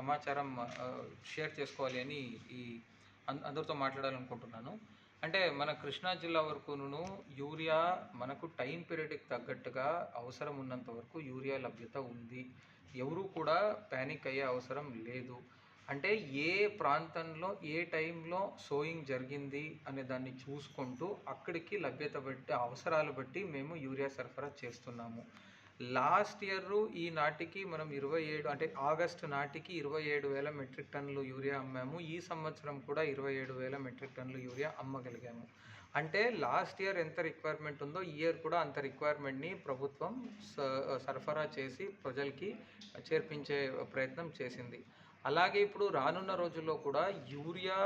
సమాచారం షేర్ చేసుకోవాలి అని ఈ అందరితో మాట్లాడాలనుకుంటున్నాను. అంటే మన కృష్ణా జిల్లా వరకును యూరియా మనకు టైం పీరియడ్కి తగ్గట్టుగా అవసరం ఉన్నంత వరకు యూరియా లభ్యత ఉంది. ఎవరూ కూడా ప్యానిక్ అయ్యే అవసరం లేదు. అంటే ఏ ప్రాంతంలో ఏ టైంలో సోయింగ్ జరిగింది అనే దాన్ని చూసుకుంటూ అక్కడికి లభ్యత బట్టి అవసరాలు బట్టి మేము యూరియా సరఫరా చేస్తున్నాము. లాస్ట్ ఇయర్ ఈ నాటికి మనం ఇరవై ఏడు అంటే ఆగస్టు నాటికి ఇరవై ఏడు వేల మెట్రిక్ టన్నులు యూరియా అమ్మాము. ఈ సంవత్సరం కూడా ఇరవై ఏడు వేల మెట్రిక్ టన్నులు యూరియా అమ్మగలిగాము. అంటే లాస్ట్ ఇయర్ ఎంత రిక్వైర్మెంట్ ఉందో ఈ ఇయర్ కూడా అంత రిక్వైర్మెంట్ని ప్రభుత్వం స- సరఫరా చేసి ప్రజలకి చేర్పించే ప్రయత్నం చేసింది. అలాగే ఇప్పుడు రానున్న రోజుల్లో కూడా యూరియా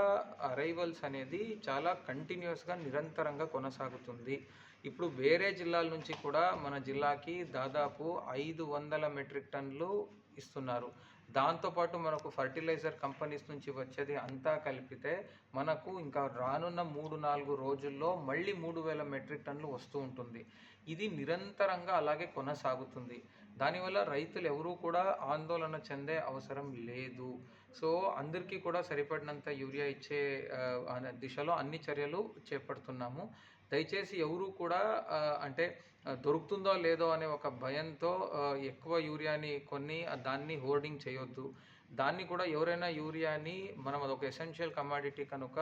అరైవల్స్ అనేది చాలా కంటిన్యూస్గా నిరంతరంగా కొనసాగుతుంది. ఇప్పుడు వేరే జిల్లాల నుంచి కూడా మన జిల్లాకి దాదాపు ఐదు వందల మెట్రిక్ టన్నులు ఇస్తున్నారు. దాంతోపాటు మనకు ఫర్టిలైజర్ కంపెనీస్ నుంచి వచ్చేది అంతా కలిపితే మనకు ఇంకా రానున్న మూడు నాలుగు రోజుల్లో మళ్ళీ మూడు వేల మెట్రిక్ టన్నులు వస్తూ ఉంటుంది. ఇది నిరంతరంగా అలాగే కొనసాగుతుంది. దానివల్ల రైతులు ఎవరూ కూడా ఆందోళన చెందే అవసరం లేదు. సో అందరికీ కూడా సరిపడినంత యూరియా ఇచ్చే అనే దిశలో అన్ని చర్యలు చేపడుతున్నాము. దయచేసి ఎవరు కూడా అంటే దొరుకుతుందో లేదో అనే ఒక భయంతో ఎక్కువ యూరియాని కొన్ని దాన్ని హోర్డింగ్ చేయొద్దు. దాన్ని కూడా ఎవరైనా యూరియాని మనం అదొక ఎసెన్షియల్ కమాడిటీ కనుక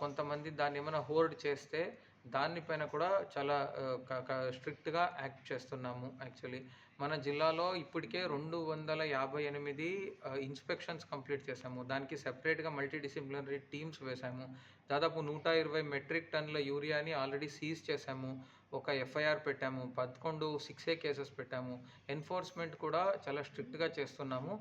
కొంతమంది దాన్ని ఏమైనా హోర్డ్ చేస్తే దానిపైన కూడా చాలా స్ట్రిక్ట్గా యాక్ట్ చేస్తున్నాము యాక్చువల్లీ. మన జిల్లాలో ఇప్పటికే రెండు వందల యాభై ఎనిమిది ఇన్స్పెక్షన్స్ కంప్లీట్ చేసాము దానికి సెపరేట్గా మల్టీ డిసిప్లినరీ టీమ్స్ వేసాము దాదాపు నూట ఇరవై మెట్రిక్ టన్నుల యూరియాని ఆల్రెడీ సీజ్ చేసాము ఒక ఎఫ్ఐఆర్ పెట్టాము పదకొండు సిక్స్ ఏ కేసెస్ పెట్టాము. ఎన్ఫోర్స్మెంట్ కూడా చాలా స్ట్రిక్ట్గా చేస్తున్నాము.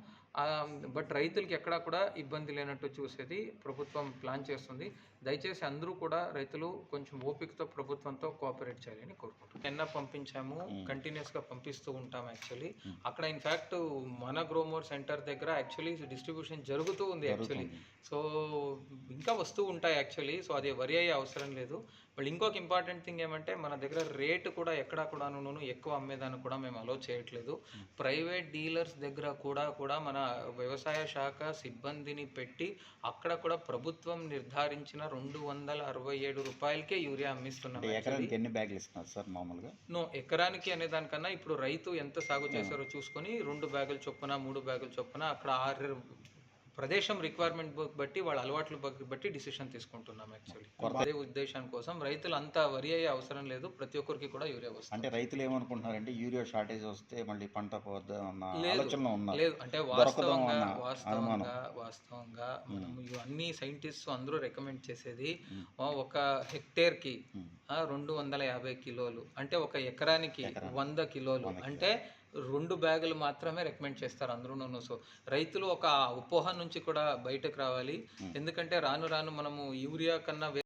బట్ రైతులకి ఎక్కడా కూడా ఇబ్బంది లేనట్టు చూసేది ప్రభుత్వం ప్లాన్ చేస్తుంది. దయచేసి అందరూ కూడా రైతులు కొంచెం ఓపికతో ప్రభుత్వంతో కోఆపరేట్ చేయాలని కోరుకుంటున్నాం. నిన్న పంపించాము కంటిన్యూస్గా పంపిస్తూ ఉంటాం యాక్చువల్లీ అక్కడ ఇన్ఫ్యాక్ట్ మన గ్రోమోర్ సెంటర్ దగ్గర యాక్చువల్లీ డిస్ట్రిబ్యూషన్ జరుగుతూ ఉంది యాక్చువల్లీ సో ఇంకా వస్తూ ఉంటాయి యాక్చువల్లీ సో అది వరి అయ్యే అవసరం లేదు. మళ్ళీ ఇంకొక ఇంపార్టెంట్ థింగ్ ఏమంటే మన దగ్గర రేటు కూడా ఎక్కడా కూడాను ఎక్కువ అమ్మేదాన్ని కూడా మేము అలో చేయట్లేదు. ప్రైవేట్ డీలర్స్ దగ్గర కూడా కూడా మన వ్యవసాయ శాఖ సిబ్బందిని పెట్టి అక్కడ కూడా ప్రభుత్వం నిర్ధారించిన రెండు వందల అరవై ఏడు రూపాయలకే యూరియా అమ్మిస్తున్నాం అంటే actually. ఎకరానికి ఎన్ని బ్యాగులు ఇస్తున్నారు సార్ మామూలుగా? నో ఎకరానికి అనే దానికన్నా ఇప్పుడు రైతు ఎంత సాగు చేశారో చూసుకొని రెండు బ్యాగులు చొప్పున మూడు బ్యాగులు చొప్పున అక్కడ ఆరు ప్రదేశం రిక్వైర్మెంట్ బట్టి వాళ్ళ అలవాట్లు బట్టి డిసిషన్ తీసుకుంటున్నాం యాక్చువల్లీ అదే ఉద్దేశం కోసం రైతులు అంతా వరి అయ్యే అవసరం లేదు ప్రతి ఒక్కరికి కూడా యూరియా వస్తుంది. అంటే రైతులు ఏమనుకుంటున్నారంటే యూరియా షార్టేజ్ వస్తే మళ్ళీ పంట. ఆలోచనలో ఉన్నారు. లేదు అంటే వాస్తవంగా వాస్తవంగా వాస్తవంగా మనం అన్ని సైంటిస్ట్ అందరూ రికమెండ్ చేసేది ఒక హెక్టేర్కి రెండు వందల యాభై కిలోలు అంటే ఒక ఎకరానికి వంద కిలోలు. అంటే రెండు బ్యాగులు మాత్రమే రికమెండ్ చేస్తారు అందరూ సో రైతులు ఒక అపోహ నుంచి కూడా బయటకు రావాలి. ఎందుకంటే రాను రాను మనము యూరియా కన్నా